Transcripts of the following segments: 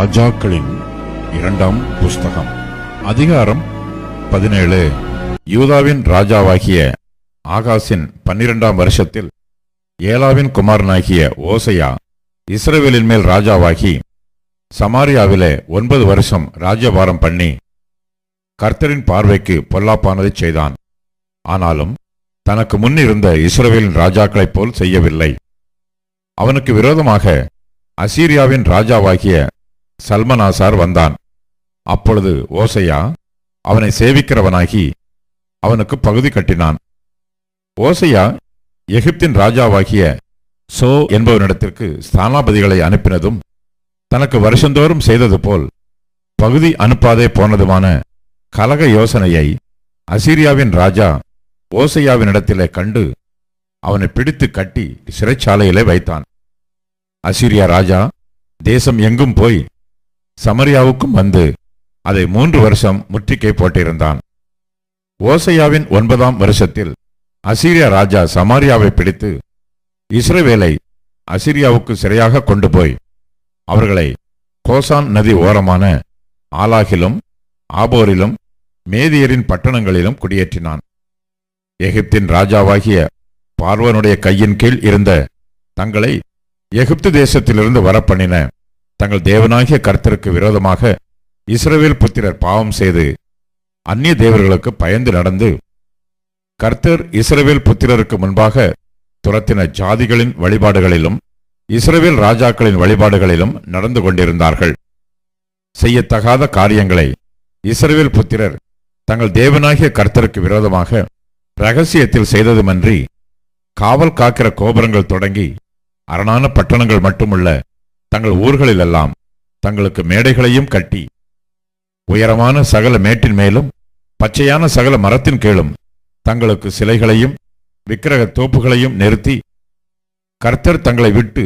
ராஜாக்களின் இரண்டாம் புஸ்தகம் அதிகாரம் பதினேழு. யூதாவின் ராஜாவாகிய ஆகாசின் பன்னிரெண்டாம் வருஷத்தில் ஏலாவின் குமாரனாகிய ஓசையா இஸ்ரேவேலின் மேல் ராஜாவாகி சமாரியாவிலே ஒன்பது வருஷம் ராஜ்யபாரம் பண்ணி கர்த்தரின் பார்வைக்கு பொல்லாப்பானதைச் செய்தான். ஆனாலும் தனக்கு முன்னிருந்த இஸ்ரேவேலின் ராஜாக்களைப் போல் செய்யவில்லை. அவனுக்கு விரோதமாக அசீரியாவின் ராஜாவாகிய சல்மனாசார் வந்தான். அப்பொழுது ஓசையா அவனை சேவிக்கிறவனாகி அவனுக்கு பகுதி கட்டினான். ஓசையா எகிப்தின் ராஜாவாகிய சோ என்பவனிடத்திற்கு ஸ்தானாபதிகளை அனுப்பினதும் தனக்கு வருஷந்தோறும் செய்தது போல் பகுதி அனுப்பாதே போனதுமான கலக யோசனையை அசீரியாவின் ராஜா ஓசையாவினிடத்திலே கண்டு அவனை பிடித்து கட்டி சிறைச்சாலையிலே வைத்தான். அசீரியா ராஜா தேசம் எங்கும் போய் சமரியாவுக்கும் வந்து அதை மூன்று வருஷம் முற்றுகை போட்டிருந்தான். ஓசையாவின் ஒன்பதாம் வருஷத்தில் அசீரியா ராஜா சமாரியாவை பிடித்து இஸ்ரவேலை அசிரியாவுக்கு சிறையாக கொண்டு போய் அவர்களை கோசான் நதி ஓரமான ஆலாகிலும் ஆபோரிலும் மேதியரின் பட்டணங்களிலும் குடியேற்றினான். எகிப்தின் ராஜாவாகிய பார்வனுடைய கையின் கீழ் இருந்த தங்களை எகிப்து தேசத்திலிருந்து வரப்பண்ணின தங்கள் தேவனாகிய கர்த்தருக்கு விரோதமாக இஸ்ரவேல் புத்திரர் பாவம் செய்து அந்நிய தேவர்களுக்கு பயந்து நடந்து கர்த்தர் இஸ்ரவேல் புத்திரருக்கு முன்பாக துரத்தின ஜாதிகளின் வழிபாடுகளிலும் இஸ்ரவேல் ராஜாக்களின் வழிபாடுகளிலும் நடந்து கொண்டிருந்தார்கள். செய்யத்தகாத காரியங்களை இஸ்ரவேல் புத்திரர் தங்கள் தேவனாகிய கர்த்தருக்கு விரோதமாக ரகசியத்தில் செய்ததுமன்றி காவல் காக்கிற கோபுரங்கள் தொடங்கி அரணான பட்டணங்கள் மட்டுமல்ல தங்கள் ஊர்களிலெல்லாம் தங்களுக்கு மேடைகளையும் கட்டி உயரமான சகல மேட்டின் மேலும் பச்சையான சகல மரத்தின் கீழும் தங்களுக்கு சிலைகளையும் விக்கிரக தோப்புகளையும் நிறுத்தி கர்த்தர் தங்களை விட்டு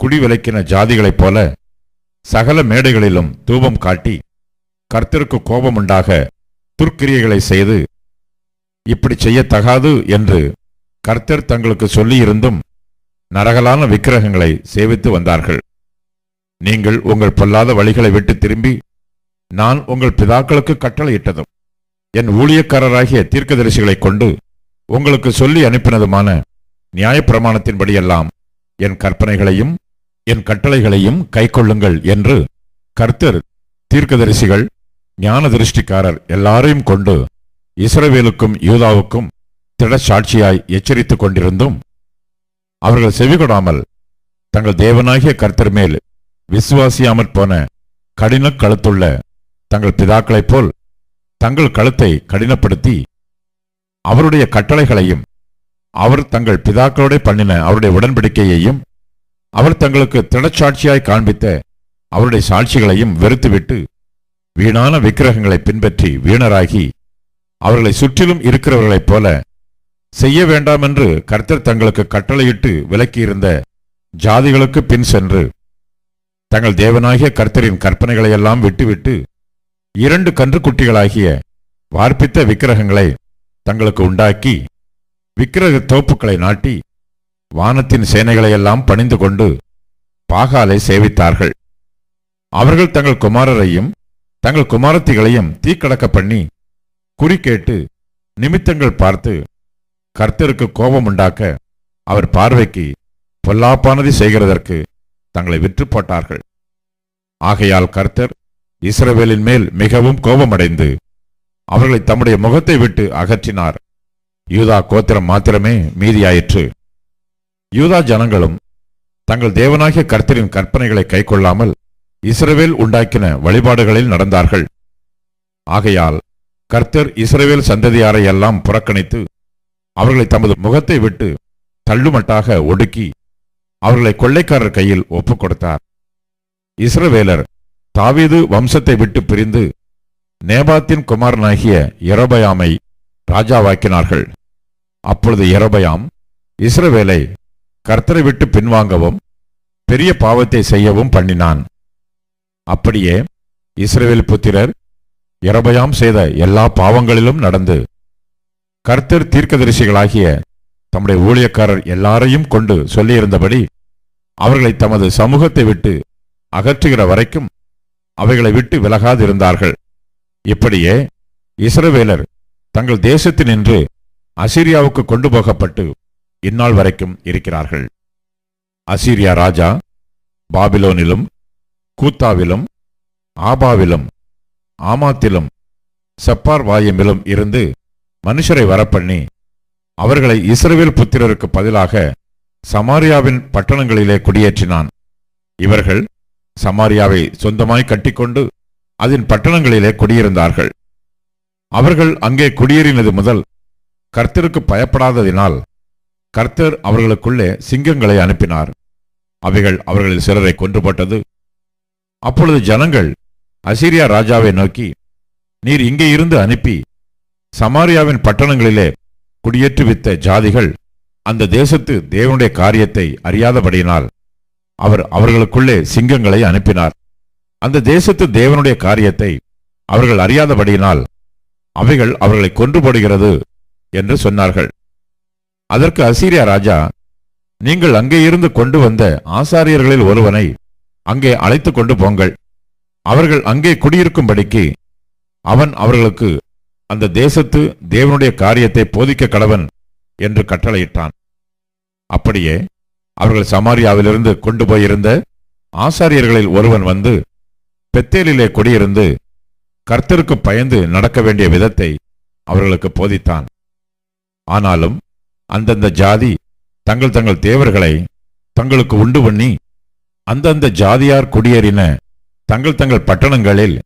குடிவிலக்கின ஜாதிகளைப் போல சகல மேடைகளிலும் தூபம் காட்டி கர்த்தருக்கு கோபமுண்டாக துர்க்கிரியைகளை செய்து இப்படி செய்யத்தகாது என்று கர்த்தர் தங்களுக்கு சொல்லியிருந்தும் நரகலான விக்கிரகங்களை சேவித்து வந்தார்கள். நீங்கள் உங்கள் பொல்லாத வழிகளை விட்டு திரும்பி நான் உங்கள் பிதாக்களுக்கு கட்டளையிட்டதும் என் ஊழியக்காரராகிய தீர்க்கதரிசிகளைக் கொண்டு உங்களுக்கு சொல்லி அனுப்பினதுமான நியாயப்பிரமாணத்தின்படியெல்லாம் என் கற்பனைகளையும் என் கட்டளைகளையும் கைக்கொள்ளுங்கள் என்று கர்த்தர் தீர்க்கதரிசிகள் ஞான திருஷ்டிக்காரர் எல்லாரையும் கொண்டு இஸ்ரவேலுக்கும் யூதாவுக்கும் திடச்சாட்சியாய் எச்சரித்துக் கொண்டிருந்தும் அவர்கள் செவிகொடாமல் தங்கள் தேவனாகிய கர்த்தர் மேல் விசுவாசியாமற் போன கடின கழுத்துள்ள தங்கள் பிதாக்களைப் போல் தங்கள் கழுத்தை கடினப்படுத்தி அவருடைய கட்டளைகளையும் அவர் தங்கள் பிதாக்களோட பண்ணின அவருடைய உடன்படிக்கையையும் அவர் தங்களுக்கு திடச்சாட்சியாய் காண்பித்த அவருடைய சாட்சிகளையும் வெறுத்துவிட்டு வீணான விக்கிரகங்களை பின்பற்றி வீணராகி அவர்களை சுற்றிலும் இருக்கிறவர்களைப் போல செய்ய வேண்டாம் என்று கர்த்தர் தங்களுக்கு கட்டளையிட்டு விலக்கியிருந்த ஜாதிகளுக்கு பின் சென்று தங்கள் தேவனாகிய கர்த்தரின் கற்பனைகளையெல்லாம் விட்டுவிட்டு இரண்டு கன்றுக்குட்டிகளாகிய வார்ப்பித்த விக்கிரகங்களை தங்களுக்கு உண்டாக்கி விக்கிரக தோப்புக்களை நாட்டி வானத்தின் சேனைகளையெல்லாம் பணிந்து கொண்டு பாகாலை சேவித்தார்கள். அவர்கள் தங்கள் குமாரரையும் தங்கள் குமாரத்திகளையும் தீக்கடக்க பண்ணி குறிக்கேட்டு நிமித்தங்கள் பார்த்து கர்த்தருக்கு கோபம் உண்டாக்க அவர் பார்வைக்கு பொல்லாப்பானதை செய்கிறதற்கு தங்களை விற்று போட்டார்கள் ஆகையால் கர்த்தர் இஸ்ரவேலின் மேல் மிகவும் கோபமடைந்து அவர்களை தம்முடைய முகத்தை விட்டு அகற்றினார். யூதா கோத்திரம் மாத்திரமே மீதியாயிற்று. யூதா ஜனங்களும் தங்கள் தேவனாகிய கர்த்தரின் கற்பனைகளை கைக்கொள்ளாமல் இஸ்ரவேல் உண்டாக்கின வழிபாடுகளில் நடந்தார்கள். ஆகையால் கர்த்தர் இஸ்ரவேல் சந்ததியாரை எல்லாம் புறக்கணித்து அவர்களை தமது முகத்தை விட்டு தள்ளுமட்டாக ஒடுக்கி அவர்களை கொள்ளைக்காரர் கையில் ஒப்புக் கொடுத்தார் இஸ்ரவேலர் தாவீது வம்சத்தை விட்டு பிரிந்து நேபாத்தின் குமாரனாகிய இரபயாமை ராஜாவாக்கினார்கள். அப்பொழுது இரபயாம் இஸ்ரவேலை கர்த்தரை விட்டு பின்வாங்கவும் பெரிய பாவத்தை செய்யவும் பண்ணினான். அப்படியே இஸ்ரவேல் புத்திரர் இரபயாம் செய்த எல்லா பாவங்களிலும் நடந்து கர்த்தர் தீர்க்கதரிசிகளாகிய தம்முடைய ஊழியக்காரர் எல்லாரையும் கொண்டு சொல்லியிருந்தபடி அவர்களை தமது சமூகத்தை விட்டு அகற்றுகிற வரைக்கும் அவைகளை விட்டு விலகாதிருந்தார்கள். இப்படியே இஸ்ரவேலர் தங்கள் தேசத்தினின்று அசீரியாவுக்கு கொண்டு போகப்பட்டு இந்நாள் வரைக்கும் இருக்கிறார்கள். அசீரியா ராஜா பாபிலோனிலும் கூத்தாவிலும் ஆபாவிலும் ஆமாத்திலும் செப்பார் வாயமிலும் இருந்து மனுஷரை வரப்பண்ணி அவர்களை இஸ்ரவேல் புத்திரருக்கு பதிலாக சமாரியாவின் பட்டணங்களிலே குடியேற்றினான். இவர்கள் சமாரியாவை சொந்தமாய் கட்டிக்கொண்டு அதன் பட்டணங்களிலே குடியிருந்தார்கள். அவர்கள் அங்கே குடியேறினது முதல் கர்த்தருக்கு பயப்படாததினால் கர்த்தர் அவர்களுக்குள்ளே சிங்கங்களை அனுப்பினார். அவைகள் அவர்களில் சிலரை கொன்று போட்டது அப்பொழுது ஜனங்கள் அசீரியா ராஜாவை நோக்கி நீர் இங்கே இருந்து அனுப்பி சமாரியாவின் பட்டணங்களிலே குடியேற்றுவித்த ஜாதிகள் அந்த தேசத்து தேவனுடைய காரியத்தை அறியாதபடியினால் அவர் அவர்களுக்குள்ளே சிங்கங்களை அனுப்பினார். அந்த தேசத்து தேவனுடைய காரியத்தை அவர்கள் அறியாதபடியினால் அவைகள் அவர்களை கொன்று போடுகிறது என்று சொன்னார்கள். அதற்கு அசீரியா ராஜா நீங்கள் அங்கே இருந்து கொண்டு வந்த ஆசாரியர்களில் ஒருவனை அங்கே அழைத்து கொண்டு போங்கள். அவர்கள் அங்கே குடியிருக்கும்படிக்கு அவன் அவர்களுக்கு அந்த தேசத்து தேவனுடைய காரியத்தை போதிக்க கடவன் என்று கட்டளையிட்டான். அப்படியே அவர்கள் சமாரியாவிலிருந்து கொண்டு போயிருந்த ஆசாரியர்களில் ஒருவன் வந்து பெத்தேலிலே குடியிருந்து கர்த்தருக்கு பயந்து நடக்க வேண்டிய விதத்தை அவர்களுக்கு போதித்தான். ஆனாலும் அந்தந்த ஜாதி தங்கள் தங்கள் தேவர்களை தங்களுக்கு உண்டு பண்ணி அந்தந்த ஜாதியார் குடியேறின தங்கள் தங்கள் பட்டணங்களில்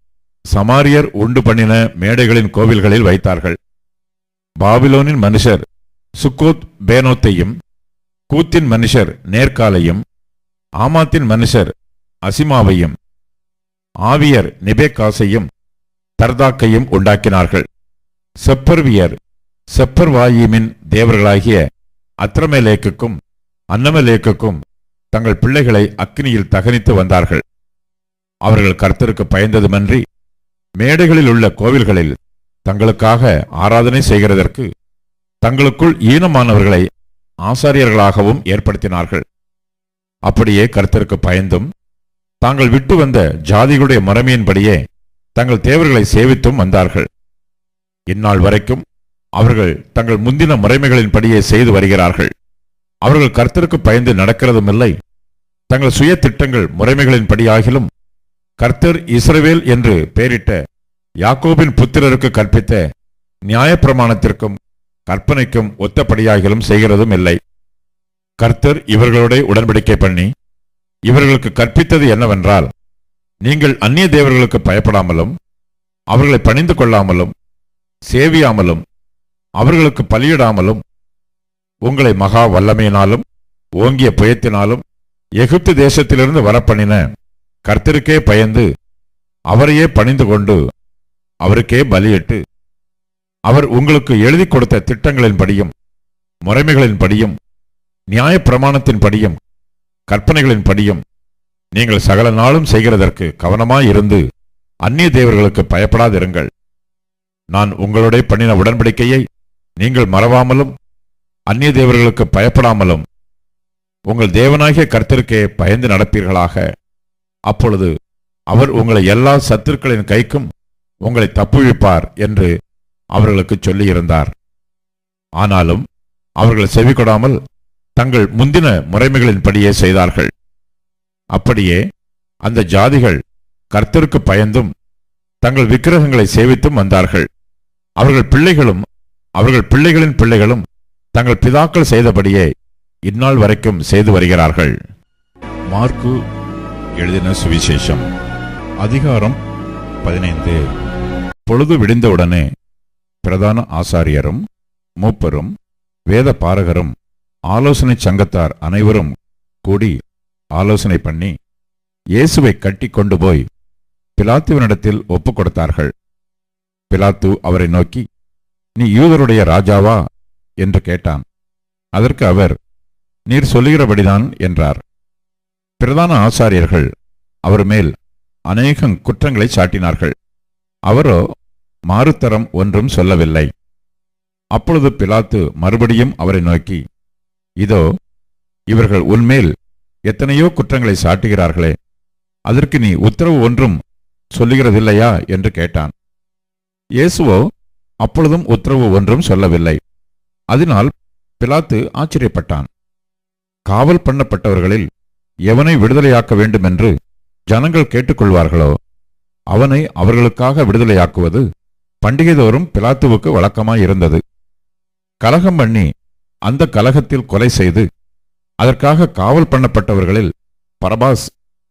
சமாரியர் உண்டு பண்ணின மேடைகளின் கோவில்களில் வைத்தார்கள். பாபிலோனின் மனுஷர் சுக்கோத் பேனோத்தையும் கூத்தின் மனுஷர் நேர்காலையும் ஆமாத்தின் மனுஷர் அசிமாவையும் ஆவியர் நிபேகாசையும் தர்தாக்கையும் உண்டாக்கினார்கள். செப்பர்வியர் செப்பர்வாயிமின் தேவர்களாகிய அத்திரமேலேக்குக்கும் அன்னமலேக்குக்கும் தங்கள் பிள்ளைகளை அக்னியில் தகனித்து வந்தார்கள். அவர்கள் கர்த்தருக்கு பயந்ததுமன்றி மேடைகளில் உள்ள கோவில்களில் தங்களுக்காக ஆராதனை செய்கிறதற்கு தங்களுக்குள் ஈனமானவர்களை ஆசாரியர்களாகவும் ஏற்படுத்தினார்கள். அப்படியே கருத்திற்கு பயந்தும் தாங்கள் விட்டு வந்த ஜாதிகளுடைய மரமையின்படியே தங்கள் தேவர்களை சேவித்தும் வந்தார்கள். இந்நாள் வரைக்கும் அவர்கள் தங்கள் முந்தின முறைமைகளின்படியே செய்து வருகிறார்கள். அவர்கள் கருத்திற்கு பயந்து நடக்கிறதும் இல்லை தங்கள் சுய திட்டங்கள் முறைமைகளின்படியாகிலும் கர்த்தர் இஸ்ரவேல் என்று பெயரிட்ட யாக்கோபின் புத்திரருக்கு கற்பித்த நியாயப்பிரமாணத்திற்கும் கற்பனைக்கும் ஒத்தபடியாகிலும் செய்கிறதும் இல்லை. கர்த்தர் இவர்களோட உடன்படிக்கை பண்ணி இவர்களுக்கு கற்பித்தது என்னவென்றால் நீங்கள் அந்நிய தேவர்களுக்கு பயப்படாமலும் அவர்களை பணிந்து கொள்ளாமலும் சேவியாமலும் அவர்களுக்கு பலியிடாமலும் உங்களை மகா வல்லமையினாலும் ஓங்கிய புயத்தினாலும் எகிப்து தேசத்திலிருந்து வரப்பண்ணின கர்த்தருக்கே பயந்து அவரையே பணிந்து கொண்டு அவருக்கே பலியிட்டு அவர் உங்களுக்கு எழுதி கொடுத்த திட்டங்களின்படியும் முறைமைகளின்படியும் நியாயப்பிரமாணத்தின்படியும் கற்பனைகளின்படியும் நீங்கள் சகல நாளும் செய்கிறதற்கு கவனமாயிருந்து அந்நிய தேவர்களுக்கு பயப்படாதிருங்கள். நான் உங்களுடைய பண்ணின உடன்படிக்கையை நீங்கள் மறவாமலும் அந்நிய தேவர்களுக்கு பயப்படாமலும் உங்கள் தேவனாகிய கர்த்தருக்கே பயந்து நடப்பீர்களாக. அப்பொழுது அவர் உங்களை எல்லா சத்துருக்களின் கைக்கும் உங்களை தப்புவிப்பார் என்று அவர்களுக்கு சொல்லியிருந்தார். ஆனாலும் அவர்கள் செவிக்கொடாமல் தங்கள் முந்தின முறைமைகளின்படியே செய்தார்கள். அப்படியே அந்த ஜாதிகள் கர்த்தருக்கு பயந்தும் தங்கள் விக்கிரகங்களை சேவித்தும் வந்தார்கள். அவர்கள் பிள்ளைகளும் அவர்கள் பிள்ளைகளின் பிள்ளைகளும் தங்கள் பிதாக்கள் செய்தபடியே இந்நாள் வரைக்கும் செய்து வருகிறார்கள். மார்க்கு எழுதின சுவிசேஷம். அதிகாரம் பதினைந்து. பொழுது விடிந்தவுடனே பிரதான ஆசாரியரும் மூப்பரும் வேத பாரகரும் ஆலோசனை சங்கத்தார் அனைவரும் கூடி ஆலோசனை பண்ணி இயேசுவை கட்டி கொண்டு போய் பிலாத்துவினிடத்தில் ஒப்புக் கொடுத்தார்கள். பிலாத்து அவரை நோக்கி நீ யூதருடைய ராஜாவா? என்று கேட்டான். அதற்கு அவர் நீர் சொல்லுகிறபடிதான் என்றார். பிரதான ஆசாரியர்கள் அவர் மேல் அநேகம் குற்றங்களை சாட்டினார்கள். அவரோ மாறுத்தரம் ஒன்றும் சொல்லவில்லை. அப்பொழுது பிலாத்து மறுபடியும் அவரை நோக்கி இதோ இவர்கள் உன்மேல் எத்தனையோ குற்றங்களை சாட்டுகிறார்களே அதற்கு நீ உத்தரவு ஒன்றும் சொல்லுகிறதில்லையா? என்று கேட்டான். இயேசுவோ அப்பொழுதும் உத்தரவு ஒன்றும் சொல்லவில்லை. அதனால் பிலாத்து ஆச்சரியப்பட்டான். காவல் பண்ணப்பட்டவர்களில் எவனை விடுதலையாக்க வேண்டுமென்று ஜனங்கள் கேட்டுக்கொள்வார்களோ அவனை அவர்களுக்காக விடுதலையாக்குவது பண்டிகைதோறும் பிலாத்துவுக்கு வழக்கமாயிருந்தது. கலகம் பண்ணி அந்த கலகத்தில் கொலை செய்து அதற்காக காவல் பண்ணப்பட்டவர்களில் பரபாஸ்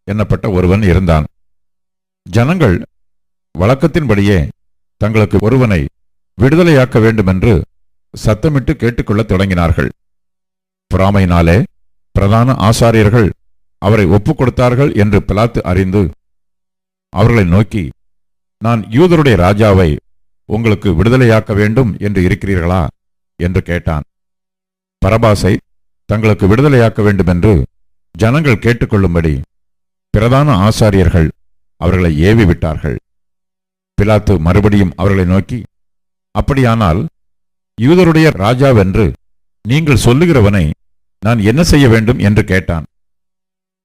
என்னப்பட்ட ஒருவன் இருந்தான். ஜனங்கள் வழக்கத்தின்படியே தங்களுக்கு ஒருவனை விடுதலையாக்க வேண்டுமென்று சத்தமிட்டு கேட்டுக்கொள்ளத் தொடங்கினார்கள். பொறாமையினாலே பிரதான ஆசாரியர்கள் அவரை ஒப்புக் கொடுத்தார்கள் என்று பிலாத்து அறிந்து அவர்களை நோக்கி நான் யூதருடைய ராஜாவை உங்களுக்கு விடுதலையாக்க வேண்டும் என்று இருக்கிறீர்களா? என்று கேட்டான். பரபாசை தங்களுக்கு விடுதலையாக்க வேண்டுமென்று ஜனங்கள் கேட்டுக்கொள்ளும்படி பிரதான ஆசாரியர்கள் அவர்களை ஏவி விட்டார்கள். பிலாத்து மறுபடியும் அவர்களை நோக்கி அப்படியானால் யூதருடைய ராஜாவென்று நீங்கள் சொல்லுகிறவனை நான் என்ன செய்ய வேண்டும்? என்று கேட்டான்.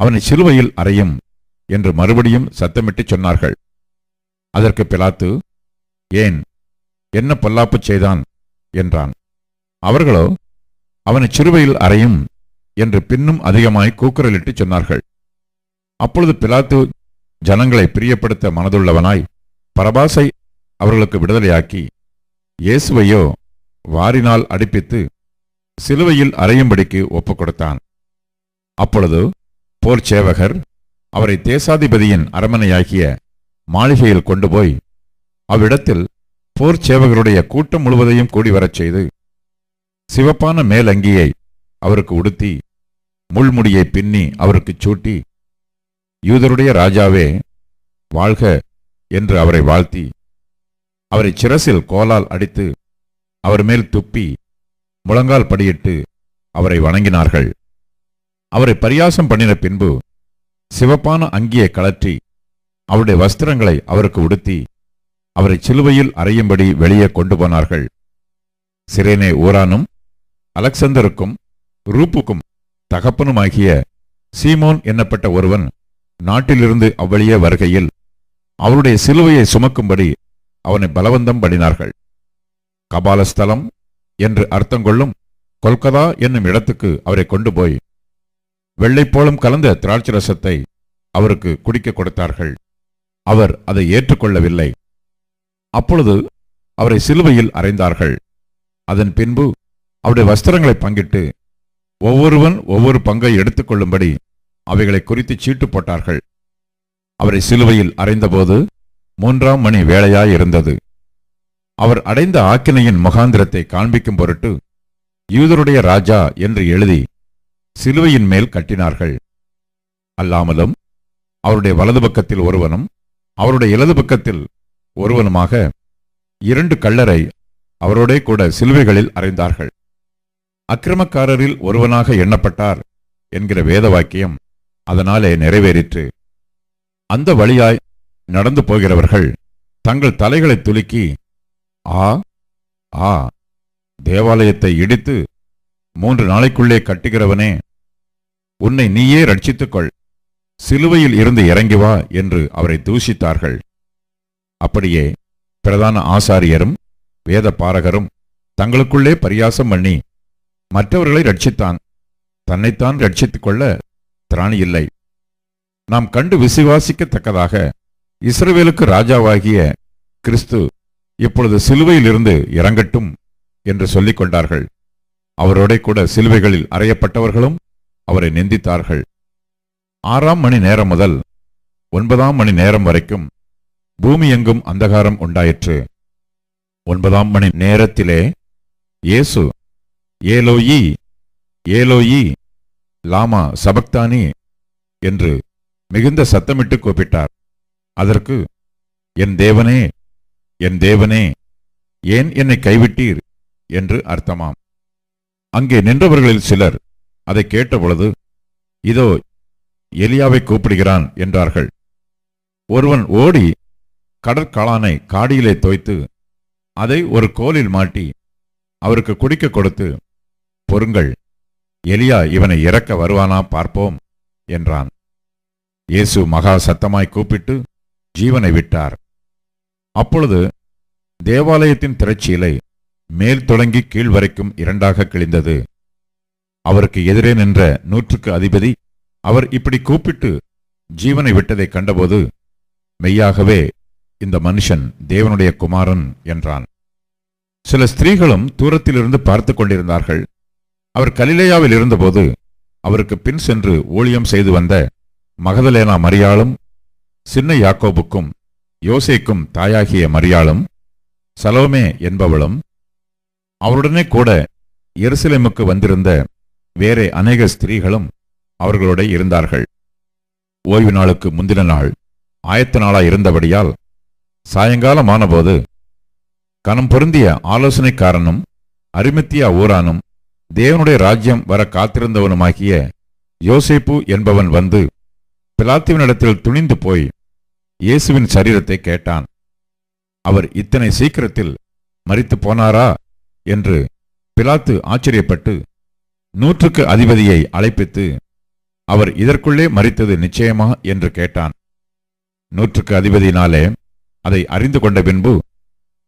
அவனை சிலுவையில் அறையும் என்று மறுபடியும் சத்தமிட்டு சொன்னார்கள். அதற்கு பிலாத்து ஏன்? என்ன பொல்லாப்பு செய்தான்? என்றான். அவர்களோ அவனை சிறுவையில் அறையும் என்று பின்னும் அதிகமாய் கூக்குரலிட்டு சொன்னார்கள். அப்பொழுது பிலாத்து ஜனங்களை பிரியப்படுத்த மனதுள்ளவனாய் பரபாசை அவர்களுக்கு விடுதலையாக்கி இயேசுவையோ வாரினால் அடிப்பித்து சிலுவையில் அறையும்படிக்கு ஒப்புக் கொடுத்தான். அப்பொழுது போர் சேவகர் அவரை தேசாதிபதியின் அரமனையாகிய மாளிகையில் கொண்டு போய் அவ்விடத்தில் போர் சேவகருடைய கூட்டம் முழுவதையும் கூடி வரச் செய்து சிவப்பான மேலங்கியை அவருக்கு உடுத்தி முள்முடியை பின்னி அவருக்குச் சூட்டி யூதருடைய ராஜாவே வாழ்க என்று அவரை வாழ்த்தி அவரை சிரசில் கோலால் அடித்து அவர் மேல் துப்பி முழங்கால் படியிட்டு அவரை வணங்கினார்கள். அவரை பரியாசம் பண்ணின பின்பு சிவப்பான அங்கியை கழற்றி அவருடைய வஸ்திரங்களை அவருக்கு உடுத்தி அவரை சிலுவையில் அறையும்படி வெளியே கொண்டு போனார்கள். சிரேனே ஊரானும் அலெக்சந்தருக்கும் ரூப்புக்கும் தகப்பனுமாகிய சீமோன் என்னப்பட்ட ஒருவன் நாட்டிலிருந்து அவ்வழியே வருகையில் அவருடைய சிலுவையை சுமக்கும்படி அவனை பலவந்தம் பண்ணினார்கள். கபாலஸ்தலம் என்று அர்த்தம் கொள்ளும் கொல்கதா என்னும் இடத்துக்கு அவரை கொண்டு போய் வெள்ளைப்போளம் கலந்த திராட்சை ரசத்தை அவருக்கு குடிக்க கொடுத்தார்கள். அவர் அதை ஏற்றுக்கொள்ளவில்லை. அப்பொழுது அவரை சிலுவையில் அறைந்தார்கள். அதன் பின்பு அவருடைய வஸ்திரங்களை பங்கிட்டு ஒவ்வொருவன் ஒவ்வொரு பங்கை எடுத்துக்கொள்ளும்படி அவைகளை குறித்து சீட்டு போட்டார்கள். அவரை சிலுவையில் அறைந்தபோது மூன்றாம் மணி வேளையாயிருந்தது. அவர் அடைந்த ஆக்கினையின் முகாந்திரத்தை காண்பிக்கும் பொருட்டு யூதருடைய ராஜா என்று எழுதி சிலுவையின் மேல் கட்டினார்கள். அல்லாமலும் அவருடைய வலது பக்கத்தில் ஒருவனும் அவருடைய இடது பக்கத்தில் ஒருவனுமாக இரண்டு கள்ளரை அவரோடே கூட சிலுவைகளில் அறைந்தார்கள். அக்கிரமக்காரரில் ஒருவனாக எண்ணப்பட்டார் என்கிற வேத வாக்கியம் அதனாலே நிறைவேறிற்று. அந்த வழியாய் நடந்து போகிறவர்கள் தங்கள் தலைகளை துலுக்கி ஆ ஆ தேவாலயத்தை இடித்து மூன்று நாளைக்குள்ளே கட்டுகிறவனே உன்னை நீயே ரட்சித்துக்கொள். சிலுவையில் இருந்து இறங்கி வா என்று அவரை தூஷித்தார்கள். அப்படியே பிரதான ஆசாரியரும் வேத பாரகரும் தங்களுக்குள்ளே பரியாசம் பண்ணி மற்றவர்களை ரட்சித்தான். தன்னைத்தான் ரட்சித்துக் கொள்ள திராணி இல்லை நாம் கண்டு விசுவாசிக்கத்தக்கதாக இஸ்ரவேலுக்கு ராஜாவாகிய கிறிஸ்து இப்பொழுது சிலுவையிலிருந்து இறங்கட்டும் என்று சொல்லிக் கொண்டார்கள் அவரோட கூட சிலுவைகளில் அறையப்பட்டவர்களும் அவரை நிந்தித்தார்கள். ஆறாம் மணி நேரம் முதல் ஒன்பதாம் மணி நேரம் வரைக்கும் பூமி எங்கும் அந்தகாரம் உண்டாயிற்று. ஒன்பதாம் மணி நேரத்திலே இயேசு ஏலோயி ஏலோயி லாமா சபக்தானி என்று மிகுந்த சத்தமிட்டு கூப்பிட்டார். அதற்கு என் தேவனே என் தேவனே ஏன் என்னை கைவிட்டீர்? என்று அர்த்தமாம். அங்கே நின்றவர்களில் சிலர் அதை கேட்டபொழுது இதோ எலியாவை கூப்பிடுகிறான் என்றார்கள். ஒருவன் ஓடி கடற்காளானை காடியிலே தோய்த்து அதை ஒரு கோலில் மாட்டி அவருக்கு குடிக்க கொடுத்து பொருங்கள் எலியா இவனை இறக்க வருவானா பார்ப்போம் என்றான். இயேசு மகா சத்தமாய் கூப்பிட்டு ஜீவனை விட்டார். அப்பொழுது தேவாலயத்தின் திரைச்சீலை மேல் தொடங்கி கீழ் வரைக்கும் இரண்டாக கிழிந்தது. அவருக்கு எதிரே நின்ற நூற்றுக்கு அதிபதி அவர் இப்படி கூப்பிட்டு ஜீவனை விட்டதை கண்டபோது மெய்யாகவே இந்த மனுஷன் தேவனுடைய குமாரன் என்றான். சில ஸ்திரீகளும் தூரத்திலிருந்து பார்த்து கொண்டிருந்தார்கள். அவர் கலிலேயாவில் இருந்தபோது அவருக்கு பின் சென்று ஊழியம் செய்து வந்த மகதலேனா மரியாளும் சின்ன யாக்கோபுக்கும் யோசேக்கும் தாயாகிய மரியாளும் சலோமே என்பவளும் அவருடனே கூட எருசலேமுக்கு வந்திருந்த வேறே அநேக ஸ்திரீகளும் அவர்களோட இருந்தார்கள். ஓய்வு நாளுக்கு முந்தின நாள் ஆயத்த நாளாய் இருந்தபடியால் சாயங்காலம் ஆனபோது கணம் பொருந்திய ஆலோசனைக்காரனும் அரிமத்தியா ஊரானும் தேவனுடைய ராஜ்யம் வர காத்திருந்தவனுமாகிய யோசேப்பு என்பவன் வந்து பிலாத்துவினிடத்தில் துணிந்து போய் இயேசுவின் சரீரத்தை கேட்டான். அவர் இத்தனை சீக்கிரத்தில் மறித்து போனாரா? என்று பிலாத்து ஆச்சரியப்பட்டு நூற்றுக்கு அதிபதியை அழைப்பித்து அவர் இதற்குள்ளே மறித்தது நிச்சயமா என்று கேட்டான். நூற்றுக்கு அதிபதியினாலே அதை அறிந்து கொண்ட பின்பு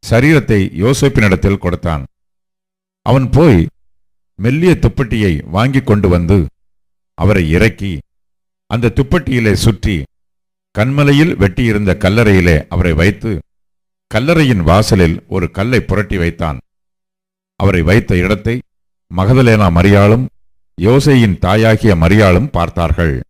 சரீரத்தை யோசேப்பினிடத்தில் கொடுத்தான். அவன் போய் மெல்லிய துப்பட்டியை வாங்கிக் கொண்டு வந்து அவரை இறக்கி அந்த துப்பட்டியிலே சுற்றி கண்மலையில் வெட்டியிருந்த கல்லறையிலே அவரை வைத்து கல்லறையின் வாசலில் ஒரு கல்லை புரட்டி வைத்தான். அவரை வைத்த இடத்தை மகதலேனா மரியாளும் யோசையின் தாயாகிய மரியாளும் பார்த்தார்கள்.